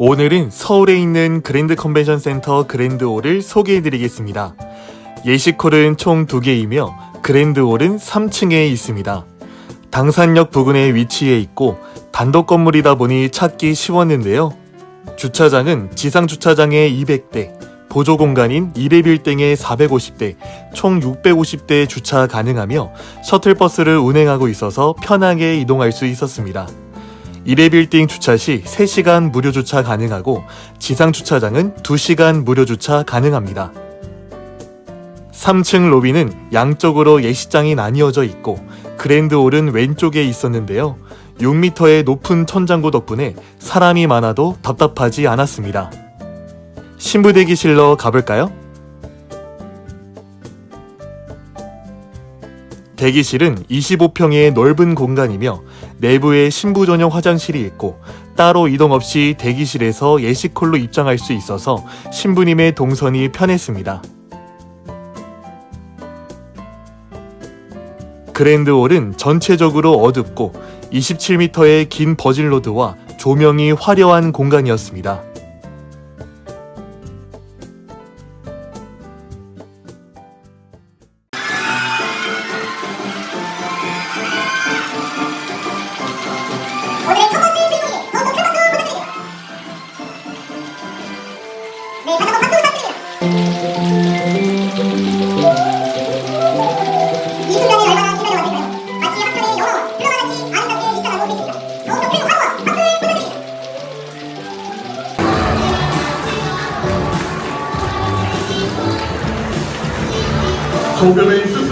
오늘은 서울에 있는 그랜드 컨벤션 센터 그랜드홀을 소개해 드리겠습니다. 예식홀은 총 2개이며 그랜드홀은 3층에 있습니다. 당산역 부근에 위치해 있고 단독 건물이다 보니 찾기 쉬웠는데요. 주차장은 지상 주차장에 200대, 보조 공간인 200빌딩에 450대, 총 650대 주차 가능하며 셔틀버스를 운행하고 있어서 편하게 이동할 수 있었습니다. 1회 빌딩 주차 시 3시간 무료 주차 가능하고 지상 주차장은 2시간 무료 주차 가능합니다. 3층 로비는 양쪽으로 예식장이 나뉘어져 있고 그랜드홀은 왼쪽에 있었는데요. 6m의 높은 천장고 덕분에 사람이 많아도 답답하지 않았습니다. 신부 대기실로 가볼까요? 대기실은 25평의 넓은 공간이며 내부에 신부 전용 화장실이 있고 따로 이동 없이 대기실에서 예식홀로 입장할 수 있어서 신부님의 동선이 편했습니다. 그랜드홀은 전체적으로 어둡고 27m의 긴 버질로드와 조명이 화려한 공간이었습니다.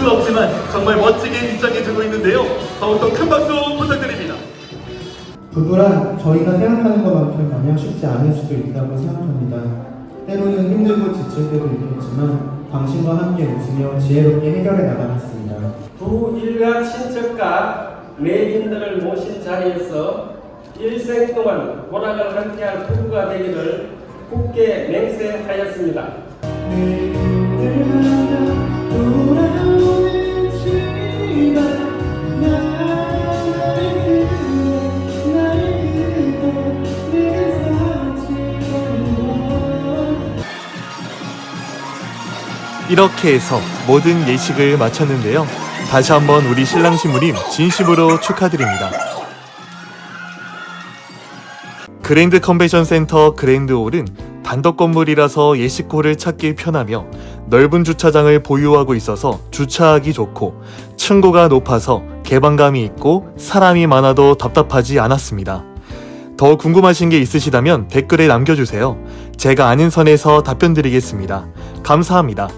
수 없지만 정말 멋지게 입장해주고 있는데요. 더욱더 큰 박수 부탁드립니다. 부부란 저희가 생각하는 것만큼 마냥 쉽지 않을 수도 있다고 생각합니다. 때로는 힘들고 지칠 때도 있겠지만 당신과 함께 웃으며 지혜롭게 해결해 나가겠습니다. 두 일가 친척과 매인들을 모신 자리에서 일생 동안 고락을 함께할 부부가 되기를 굳게 맹세하였습니다. 이렇게 해서 모든 예식을 마쳤는데요. 다시 한번 우리 신랑 신부님 진심으로 축하드립니다. 그랜드 컨벤션 센터 그랜드 홀은 단독 건물이라서 예식홀을 찾기 편하며 넓은 주차장을 보유하고 있어서 주차하기 좋고 층고가 높아서 개방감이 있고 사람이 많아도 답답하지 않았습니다. 더 궁금하신 게 있으시다면 댓글에 남겨주세요. 제가 아는 선에서 답변 드리겠습니다. 감사합니다.